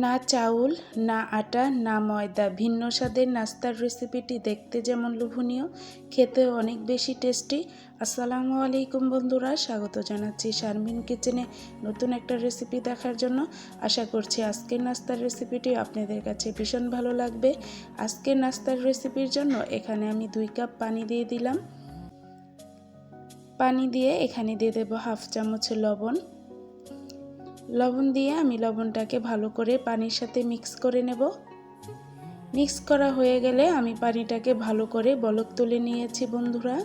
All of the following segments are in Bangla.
না চাউল, না আটা, না ময়দা। ভিন্ন স্বাদের নাস্তার রেসিপিটি দেখতে যেমন লোভনীয়, খেতেও অনেক বেশি টেস্টি। আসসালামু আলাইকুম বন্ধুরা, স্বাগত জানাচ্ছি শারমিন কিচেনে নতুন একটা রেসিপি দেখার জন্য। আশা করছি আজকের নাস্তার রেসিপিটি আপনাদের কাছে ভীষণ ভালো লাগবে। আজকের নাস্তার রেসিপির জন্য এখানে আমি দুই কাপ পানি দিয়ে দিলাম। পানি দিয়ে এখানে দিয়ে দেবো হাফ চামচ লবণ। লবণ দিয়ে আমি লবণটাকে ভালো করে পানির সাথে মিক্স করে নেব। মিক্স করা হয়ে গেলে আমি পানিটাকে ভালো করে বলক তুলে নিয়েছি বন্ধুরা।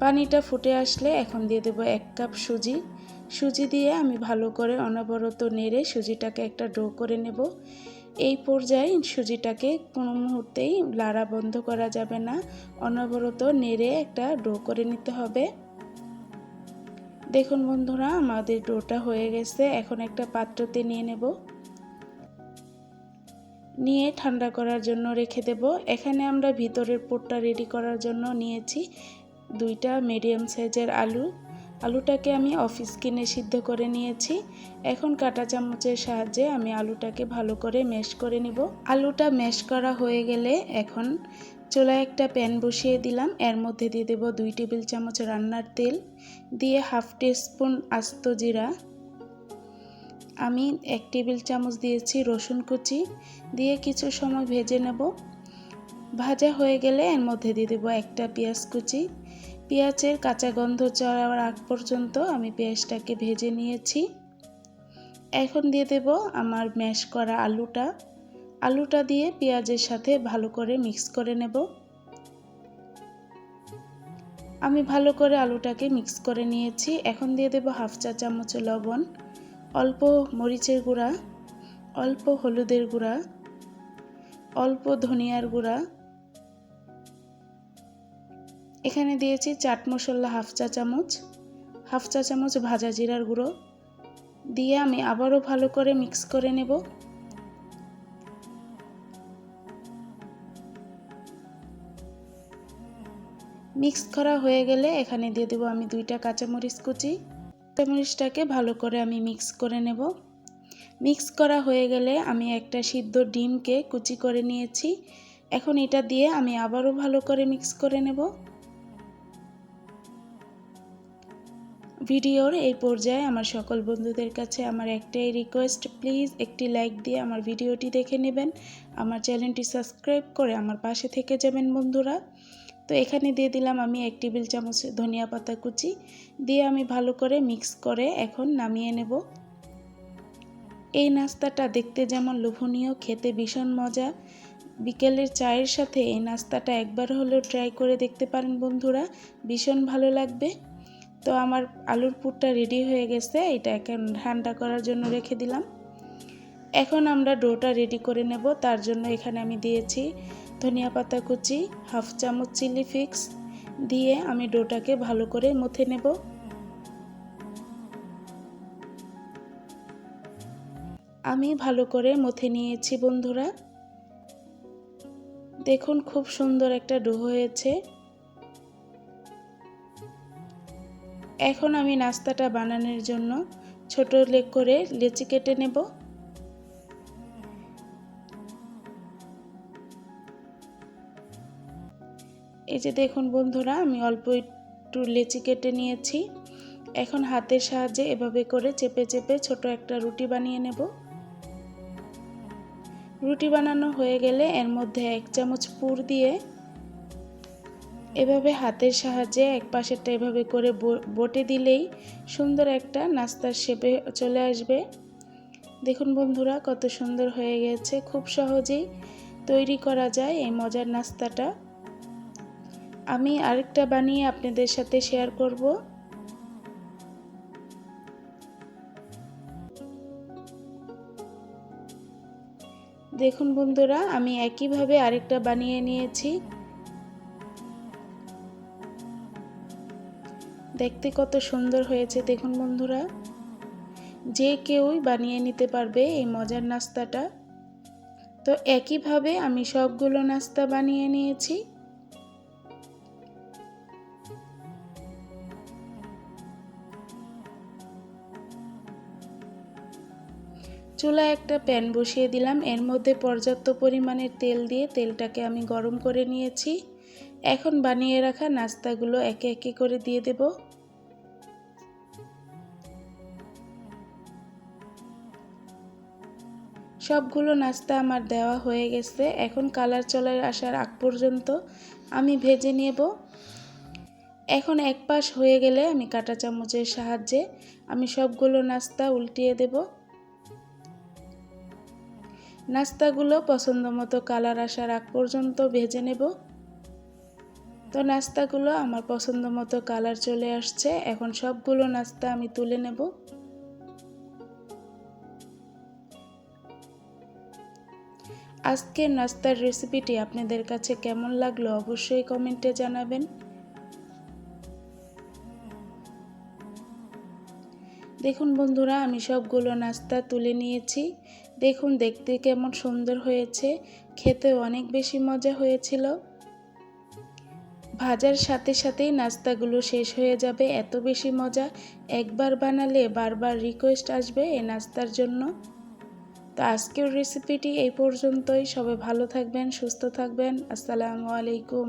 পানিটা ফুটে আসলে এখন দিয়ে দেব এক কাপ সুজি। সুজি দিয়ে আমি ভালো করে অনবরত নেড়ে সুজিটাকে একটা ডো করে নেব। এই পর্যায়ে সুজিটাকে কোনো মুহূর্তেই লাড়া বন্ধ করা যাবে না। অনবরত নেড়ে একটা ডো করে নিতে হবে। দেখুন বন্ধুরা, আমাদের ডোটা হয়ে গেছে। এখন একটা পাত্রতে নিয়ে নেব। নিয়ে ঠান্ডা করার জন্য রেখে দেব। এখানে আমরা ভিতরের পোটটা রেডি করার জন্য নিয়েছি দুইটা মিডিয়াম সাইজের আলু। আলুটাকে আমি অফিস কিনে সিদ্ধ করে নিয়েছি। এখন কাটা চামচের সাহায্যে আমি আলুটাকে ভালো করে ম্যাশ করে নিব। আলুটা ম্যাশ করা হয়ে গেলে এখন চুলায় একটা প্যান বসিয়ে দিলাম। এর মধ্যে দিয়ে দেব দুই টেবিল চামচ রান্নার তেল, দিয়ে হাফ স্পুন আস্ত জিরা। আমি এক টেবিল চামচ দিয়েছি রসুন কুচি, দিয়ে কিছু সময় ভেজে নেব। ভাজা হয়ে গেলে এর মধ্যে দিয়ে দেবো একটা পেঁয়াজ কুচি পেঁয়াজের কাঁচা গন্ধ চড়ার আগ পর্যন্ত আমি পেঁয়াজটাকে ভেজে নিয়েছি। এখন দিয়ে দেব আমার ম্যাশ করা আলুটা। আলুটা দিয়ে পেঁয়াজের সাথে ভালো করে মিক্স করে নেব। আমি ভালো করে আলুটাকে মিক্স করে নিয়েছি। এখন দিয়ে দেব হাফ চা চামচ লবণ, অল্প মরিচের গুঁড়া, অল্প হলুদের গুঁড়া, অল্প ধনিয়ার গুঁড়া এখানে দিয়েছি চাট মশলা হাফ চা চামচ, হাফ চা চামচ ভাজা জিরার গুঁড়ো। দিয়ে আমি আবারও ভালো করে মিক্স করে নেব। মিক্স করা হয়ে গেলে এখানে দিয়ে দেবো আমি দুইটা কাঁচামরিচ কুচি। কাঁচামরিচটাকে ভালো করে আমি মিক্স করে নেব। মিক্স করা হয়ে গেলে আমি একটা সিদ্ধ ডিমকে কুচি করে নিয়েছি। এখন এটা দিয়ে আমি আবারও ভালো করে মিক্স করে নেব। ভিডিওর এই পর্যায়ে আমার সকল বন্ধুদের কাছে আমার একটাই রিকোয়েস্ট প্লিজ একটি লাইক দিয়ে আমার ভিডিওটি দেখে নেবেন। আমার চ্যানেলটি সাবস্ক্রাইব করে আমার পাশে থেকে যাবেন বন্ধুরা। তো এখানে দিয়ে দিলাম আমি এক টেবিল চামচ ধনিয়া পাতা কুচি। দিয়ে আমি ভালো করে মিক্স করে এখন নামিয়ে নেব। এই নাস্তাটা দেখতে যেমন লোভনীয়, খেতে ভীষণ মজা। বিকেলের চায়ের সাথে এই নাস্তাটা একবার হলেও ট্রাই করে দেখতে পারেন বন্ধুরা। ভীষণ ভালো লাগবে। তো আমার আলুর পুরটা রেডি হয়ে গেছে এটা এখন ঠান্ডা করার জন্য রেখে দিলাম। এখন আমরা ডোটা রেডি করে নেব, তার জন্য এখানে আমি দিয়েছি ধনিয়া পাতা কুচি, হাফ চামচ চিলি ফিক্স দিয়ে আমি ডোটাকে ভালো করে মুথে নেব। আমি ভালো করে মুথে নিয়েছি বন্ধুরা। দেখুন খুব সুন্দর একটা ডো হয়েছে। এখন আমি নাস্তাটা বানানোর জন্য ছোট লেগ করে লেচি কেটে নেব। এই যে দেখুন বন্ধুরা, আমি অল্প একটু লেচি কেটে নিয়েছি। এখন হাতের সাহায্যে এভাবে করে চেপে চেপে ছোট একটা রুটি বানিয়ে নেব। রুটি বানানো হয়ে গেলে এর মধ্যে এক চামচ পুর দিয়ে এভাবে হাতের সাহায্যে এক পাশেরটা এভাবে করে বটে দিলেই সুন্দর একটা নাস্তার শেপে চলে আসবে। দেখুন বন্ধুরা, কত সুন্দর হয়ে গেছে। খুব সহজেই তৈরি করা যায় এই মজার নাস্তাটা। আমি আরেকটা বানিয়ে আপনাদের সাথে শেয়ার করব। দেখুন বন্ধুরা, আমি একইভাবে আরেকটা বানিয়ে নিয়েছি। দেখতে কত সুন্দর হয়েছে, দেখুন বন্ধুরা। যে কেউই বানিয়ে নিতে পারবে এই মজার নাস্তাটা। তো একইভাবে আমি সবগুলো নাস্তা বানিয়ে নিয়েছি। চুলায় একটা প্যান বসিয়ে দিলাম। এর মধ্যে পর্যাপ্ত পরিমাণের তেল দিয়ে তেলটাকে আমি গরম করে নিয়েছি। এখন বানিয়ে রাখা নাস্তাগুলো একে একে করে দিয়ে দেব। সবগুলো নাস্তা আমার দেওয়া হয়ে গেছে। এখন কালার চলে আসার আগ পর্যন্ত আমি ভেজে নেব। এখন এক পাশ হয়ে গেলে আমি কাঁটা চামচের সাহায্যে আমি সবগুলো নাস্তা উল্টিয়ে দেব। নাস্তাগুলো পছন্দ মতো কালার আসার আগ পর্যন্ত ভেজে নেব। তো নাস্তাগুলো আমার পছন্দ মতো কালার চলে আসছে। এখন সবগুলো নাস্তা আমি তুলে নেব। আজকের নাস্তার রেসিপিটি আপনাদের কাছে কেমন লাগল অবশ্যই কমেন্টে জানাবেন। দেখুন বন্ধুরা, আমি সবগুলো নাস্তা তুলে নিয়েছি। দেখুন দেখতে কেমন সুন্দর হয়েছে। খেতে অনেক বেশি মজা হয়েছিল। ভাজার সাথে সাথেই নাস্তাগুলো শেষ হয়ে যাবে। এত বেশি মজা। একবার বানালে বারবার রিকোয়েস্ট আসবে এই নাস্তার জন্য। তো আজকের রেসিপিটি এই পর্যন্তই। সবাই ভালো থাকবেন সুস্থ থাকবেন। আসসালামু আলাইকুম।